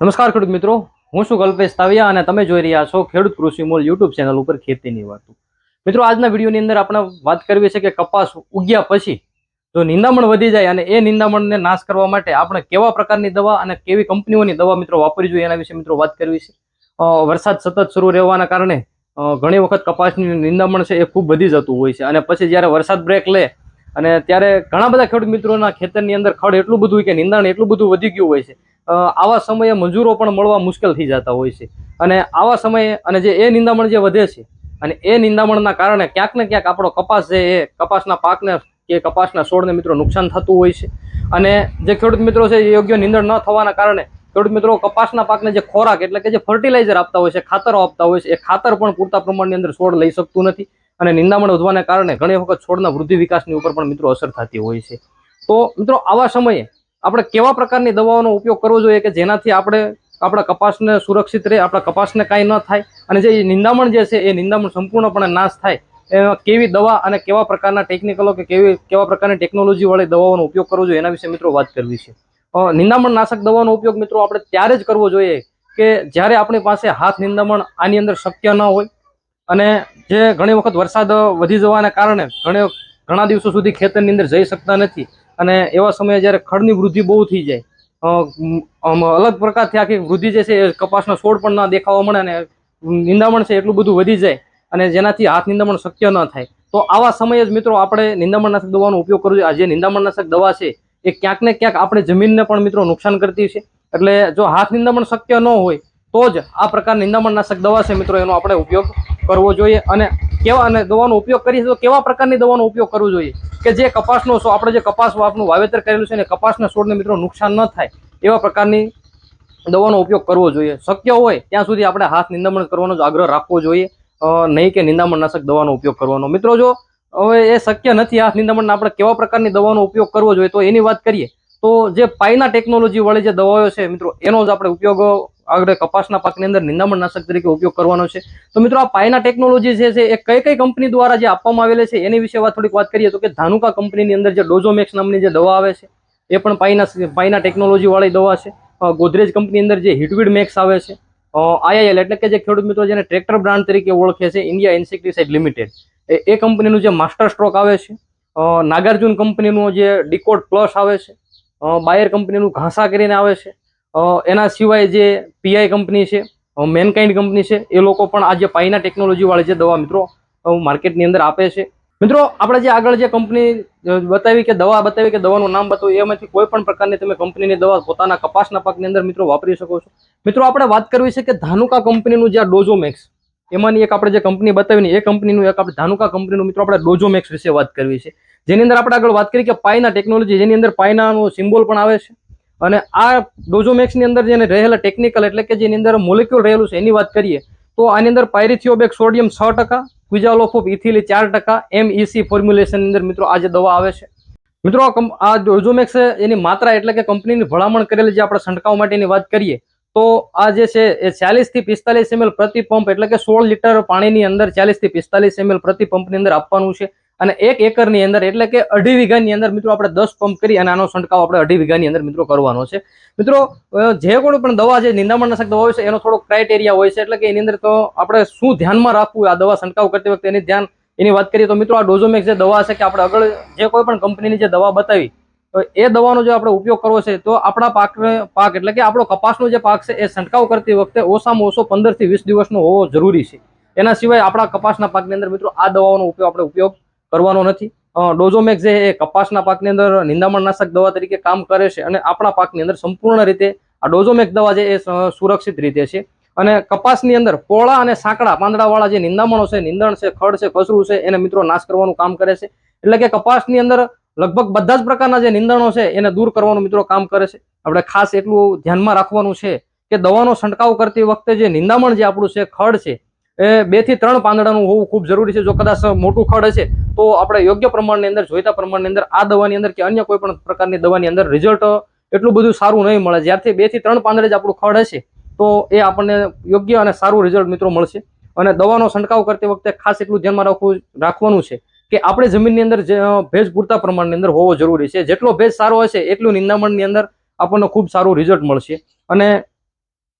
નમસ્કાર ખેડૂત મિત્રો. હું છું કલ્પેશ તાવિયા અને તમે જોઈ રહ્યા છો ખેડૂત કૃષિ મોલ યુટ્યુબ ચેનલ ઉપર ખેતીની વાતો. મિત્રો, આજના વિડીયોની અંદર આપણે વાત કરવી છે કે કપાસ ઉગ્યા પછી જો નિંદામણ વધી જાય અને એ નિંદામણને નાશ કરવા માટે આપણે કેવા પ્રકારની દવા અને કેવી કંપનીઓની દવા મિત્રો વાપરવી જોઈએ એના વિશે મિત્રો વાત કરવી છે. વરસાદ સતત શરૂ રહેવાના કારણે ઘણી વખત કપાસની નિંદામણ છે એ ખૂબ વધી જતું હોય છે. અને પછી જ્યારે વરસાદ બ્રેક લે અને ત્યારે ઘણા બધા ખેડૂત મિત્રોના ખેતરની અંદર ખડ એટલું બધું કે નિંદાણ એટલું બધું વધી ગયું હોય છે આવા સમયે મજૂરો પણ મળવા મુશ્કેલ થઈ જતા હોય છે. અને આવા સમયે અને જે એ નિંદામણ જે વધે છે, અને એ નિંદામણના કારણે ક્યાંક ને ક્યાંક આપણો કપાસ છે એ કપાસના પાકને કે કપાસના છોડને મિત્રો નુકસાન થતું હોય છે. અને જે ખેડૂત મિત્રો છે, એ યોગ્ય નિંદણ ન થવાના કારણે ખેડૂત મિત્રો કપાસના પાકને જે ખોરાક એટલે કે જે ફર્ટિલાઇઝર આપતા હોય છે, ખાતરો આપતા હોય છે, એ ખાતર પણ પૂરતા પ્રમાણની અંદર છોડ લઈ શકતું નથી. અને નિંદામણ વધવાને કારણે ઘણી વખત છોડના વૃદ્ધિ વિકાસની ઉપર પણ મિત્રો અસર થતી હોય છે. તો મિત્રો આવા સમયે આપણે કેવા પ્રકારની દવાઓનો ઉપયોગ કરવો જોઈએ કે જેનાથી આપણે આપણા કપાસને સુરક્ષિત રહે, આપણા કપાસને કાંઈ ન થાય અને જે નિંદામણ જે છે એ નિંદામણ સંપૂર્ણપણે નાશ થાય. એમાં કેવી દવા અને કેવા પ્રકારના ટેકનિકલો કે કેવી, કેવા પ્રકારની ટેકનોલોજી વાળી દવાઓનો ઉપયોગ કરવો જોઈએ એના વિશે મિત્રો વાત કરવી છે. નિંદામણ નાશક દવાનો ઉપયોગ મિત્રો આપણે ત્યારે જ કરવો જોઈએ કે જ્યારે આપણી પાસે હાથ નિંદામણ આની અંદર શક્ય ન હોય અને જે ઘણી વખત વરસાદ વધી જવાના કારણે ઘણા દિવસો સુધી ખેતરની અંદર જઈ શકતા નથી અને એવા સમયે જ્યારે ખડની વૃદ્ધિ બહુ થઈ જાય અલગ પ્રકારથી આખી વૃદ્ધિ જે છે એ કપાસનો છોડ પણ ના દેખાવા મળે અને નિંદામણ છે એટલું બધું વધી જાય અને જેનાથી હાથ નિંદામણ શક્ય ન થાય. તો આવા સમયે જ મિત્રો આપણે નિંદામણનાશક દવાનો ઉપયોગ કરવો જોઈએ. જે નિંદામણનાશક દવા છે એ ક્યાંક ને ક્યાંક આપણે જમીનને પણ મિત્રો નુકસાન કરતી છે. એટલે જો હાથ નિંદામણ શક્ય ન હોય, તો જ આ પ્રકારની નિંદામણનાશક દવા છે મિત્રો એનો આપણે ઉપયોગ કરવો જોઈએ અને કેવા અને દવાનો ઉપયોગ કરીએ તો કેવા પ્રકારની દવાનો ઉપયોગ કરવો જોઈએ? કે જે કપાસનો શો આપણે જે કપાસ વાપનું વાવેતર કરેલું છે ને કપાસના છોડને મિત્રો નુકસાન ન થાય એવા પ્રકારની દવાનો ઉપયોગ કરવો જોઈએ. શક્ય હોય ત્યાં સુધી આપણે હાથ નિંદામણ કરવાનો જ આગ્રહ રાખવો જોઈએ. નહીં કે નિંદામણનાશક દવાનો ઉપયોગ કરવાનો. મિત્રો જો હવે એ શક્ય નથી હાથ નિંદામણના આપણે કેવા પ્રકારની દવાનો ઉપયોગ કરવો જોઈએ તો એની વાત કરીએ તો જે પાયના ટેકનોલોજી વાળી જે દવાઓ છે મિત્રો એનો જ આપણે ઉપયોગ આગળ કપાસના પાકની અંદર નિંદામણનાશક તરીકે ઉપયોગ કરવાનો છે. તો મિત્રો આ પાયના ટેકનોલોજી જે છે, એ કઈ કઈ કંપની દ્વારા જે આપવામાં આવેલી છે, એની વિશે વાત થોડીક વાત કરીએ તો કે ધાનુકા કંપનીની અંદર જે ડોઝોમેક્સ નામની જે દવા આવે છે, એ પણ પાયના પાયના ટેકનોલોજીવાળી દવા છે. ગોદરેજ કંપની અંદર જે હિટવીડ મેક્સ આવે છે આઈઆઈએલ એટલે કે જે ખેડૂત મિત્રો જેને ટ્રેક્ટર બ્રાન્ડ તરીકે ઓળખે છે, ઇન્ડિયા ઇન્સેક્ટિસાઇડ લિમિટેડ. એ કંપનીનું જે માસ્ટર સ્ટ્રોક આવે છે નાગાર્જુન કંપનીનું જે ડિકોડ પ્લસ આવે છે બાયર કંપનીનું ઘાસા કરીને આવે છે એના સિવાય જે પીઆઈ કંપની છે મેનકાઇન્ડ કંપની છે, એ લોકો પણ આ જે પાઈના ટેકનોલોજીવાળી જે દવા મિત્રો માર્કેટની અંદર આપે છે. મિત્રો, આપણે જે આગળ જે કંપની બતાવી કે દવા, બતાવી કે દવાનું નામ બતાવ્યું એમાંથી કોઈ પણ પ્રકારની તમે કંપનીની દવા પોતાના કપાસના પાકની અંદર મિત્રો વાપરી શકો છો. મિત્રો, આપણે વાત કરવી છે કે ધાનુકા કંપનીનું જે આ ડોઝોમેક્સ એમાંની એક આપણે જે કંપની બતાવીને, એ કંપનીનું એક આપણે ધાનુકા કંપનીનું મિત્રો આપણે ડોઝોમેક્સ વિશે વાત કરવી છે. જેની અંદર આપણે આગળ વાત કરી કે પાયના ટેકનોલોજી જેની અંદર પાયનાનો સિમ્બોલ પણ આવે છે. અને આ ડોઝોમેક્સની અંદર જેને રહેલા ટેકનિકલ એટલે કે જેની અંદર મોલેક્યુલ રહેલું છે, એની વાત કરીએ, તો આની અંદર પાયરિથિયોબેક સોડિયમ છ ટકા, ક્વિઝાલોફોપ ઇથિલી ચાર ટકા એમઈસી ફોર્મ્યુલેશન અંદર મિત્રો આ જે દવા આવે છે. મિત્રો આ ડોઝોમેક્સ એની માત્રા એટલે કે કંપનીની ભલામણ કરેલી જે આપણે છંટકાવ માટેની વાત કરીએ, તો આ જે છે એ ચાલીસથી પિસ્તાલીસ એમએલ પ્રતિ પંપ એટલે કે સોળ લીટર પાણીની અંદર ચાલીસથી પિસ્તાલીસ એમએલ પ્રતિ પંપની અંદર આપવાનું છે. અને એક એકરની અંદર એટલે કે અઢી વીઘાની અંદર મિત્રો આપણે દસ પંપ કરી અને આનો છંટકાવ આપણે અઢી વીઘાની અંદર મિત્રો કરવાનો છે. મિત્રો જે કોઈ પણ દવા છે નિંદામણનાશક દવા હોય છે, એનો થોડો ક્રાઇટેરિયા હોય છે, એટલે કે એની અંદર તો આપણે શું ધ્યાનમાં રાખવું આ દવા છંટકાવ કરતી વખતે એની ધ્યાન, એની વાત કરીએ તો મિત્રો આ ડોઝોમેક્સ જે દવા છે કે આપણે આગળ જે કોઈ પણ કંપનીની જે દવા બતાવી, તો એ દવાનો જો આપણે ઉપયોગ કરવો છે, તો આપણા પાક પાક એટલે કે આપણો કપાસનો જે પાક છે, એ છંટકાવ કરતી વખતે ઓછામાં ઓછો પંદરથી વીસ દિવસનો હોવો જરૂરી છે. એના સિવાય આપણા કપાસના પાકની અંદર મિત્રો આ દવાઓનો ઉપયોગ આપણે ઉપયોગ કરવાનો નથી. ડોઝોમેક્સ જે એ કપાસના પાકની અંદર નિંદામણનાશક દવા તરીકે કામ કરે છે અને આપણા પાકની અંદર સંપૂર્ણ રીતે આ ડોઝોમેક્સ દવા જે એ સુરક્ષિત રીતે છે. અને કપાસની અંદર પોળા અને સાંકડા, પાંદડાવાળા જે નિંદામણો છે, નિંદણ છે, ખડ છે કચરું છે, એને મિત્રો નાશ કરવાનું કામ કરે છે. એટલે કે કપાસની અંદર લગભગ બધા જ પ્રકારના જે નિંદણો છે એને દૂર કરવાનું મિત્રો કામ કરે છે. આપણે ખાસ એટલું ધ્યાનમાં રાખવાનું છે કે દવાનો છંટકાવ કરતી વખતે જે નિંદામણ જે આપણું છે, ખડ છે એ બેથી ત્રણ પાંદડાનું હોવું ખૂબ જરૂરી છે. જો કદાચ મોટું ખડ હશે, તો આપણે યોગ્ય પ્રમાણની અંદર, જોઈતા પ્રમાણની અંદર, આ દવાની અંદર કે અન્ય કોઈ પણ પ્રકારની દવાની અંદર રિઝલ્ટ એટલું બધું સારું નહીં મળે. જ્યારથી બેથી ત્રણ પાંદડે જ આપણું ખડ હશે, તો એ આપણને યોગ્ય અને સારું રિઝલ્ટ મિત્રો મળશે. અને દવાનો છંટકાવ કરતી વખતે ખાસ એટલું ધ્યાનમાં રાખવું, રાખવાનું છે કે આપણે જમીનની અંદર ભેજ પૂરતા પ્રમાણની અંદર હોવો જરૂરી છે. જેટલો ભેજ સારો હશે, એટલું નિંદામણની અંદર આપણને ખૂબ સારું રિઝલ્ટ મળશે. અને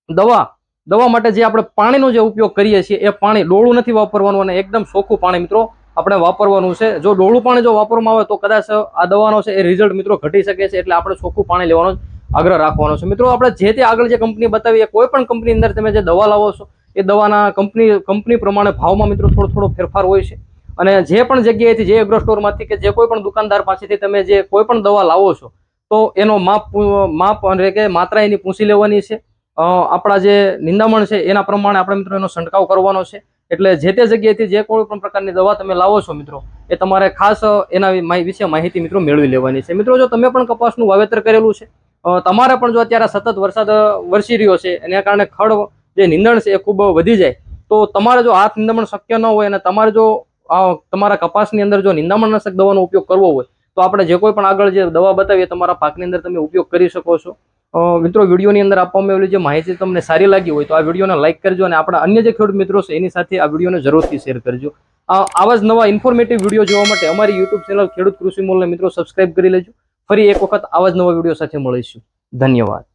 દવા દવા માટે જે આપણે પાણીનો જે ઉપયોગ કરીએ છીએ, એ પાણી ડોળું નથી વાપરવાનું અને એકદમ ચોખ્ખું પાણી મિત્રો આપણે વાપરવાનું છે. જો ડોળું પાણી જો વાપરવામાં આવે તો કદાચ આ દવાનો છે એ રિઝલ્ટ મિત્રો ઘટી શકે છે એટલે આપણે ચોખ્ખું પાણી લેવાનો આગ્રહ રાખવાનો છે. મિત્રો આપણે જે તે આગળ જે કંપની બતાવી કોઈ પણ કંપની અંદર તમે જે દવા લાવો છો, એ દવાના કંપની કંપની પ્રમાણે ભાવમાં મિત્રો થોડો થોડો ફેરફાર હોય છે. અને જે પણ જગ્યાએથી, જે એગ્રો સ્ટોરમાંથી કે જે કોઈ પણ દુકાનદાર પાસેથી તમે જે કોઈ પણ દવા લાવો છો, તો એનો માપ માપ એટલે કે માત્રા એની પૂછી લેવાની છે. આપણા જે નિંદામણ છે, એના પ્રમાણે આપણે મિત્રો એનો છંટકાવ કરવાનો છે. એટલે જે તે જગ્યાએથી જે કોઈ પણ પ્રકારની દવા તમે લાવો છો મિત્રો, એ તમારે ખાસ એના વિશે માહિતી મિત્રો મેળવી લેવાની છે. મિત્રો, જો તમે પણ કપાસનું વાવેતર કરેલું છે તમારે પણ જો અત્યારે સતત વરસાદ વરસી રહ્યો છે, એના કારણે ખડ જે નિંદણ છે એ ખૂબ વધી જાય, તો તમારે જો હાથ નિંદામણ શક્ય ન હોય અને તમારે જો તમારા કપાસની અંદર જો નિંદામણનાશક દવાનો ઉપયોગ કરવો હોય, તો આપણે જે કોઈ પણ આગળ જે દવા બતાવીએ, તમારા પાકની અંદર તમે ઉપયોગ કરી શકો છો. મિત્રો, વિડીયોની અંદર આપવામાં આવેલી જે માહિતી તમને સારી લાગી હોય તો આ વિડીયોને લાઈક કરજો અને આપણા અન્ય જે ખેડૂત મિત્રો છે એની સાથે આ વિડીયોને જરૂરથી શેર કરજો. આવા જ નવા ઇન્ફોર્મેટિવ વીડિયો જોવા માટે અમારી યુટ્યુબ ચેનલ ખેડૂત કૃષિ મોલને મિત્રો સબસ્ક્રાઇબ કરી લેજો. ફરી એક વખત આવા જ નવા વીડિયો સાથે મળીશું. ધન્યવાદ.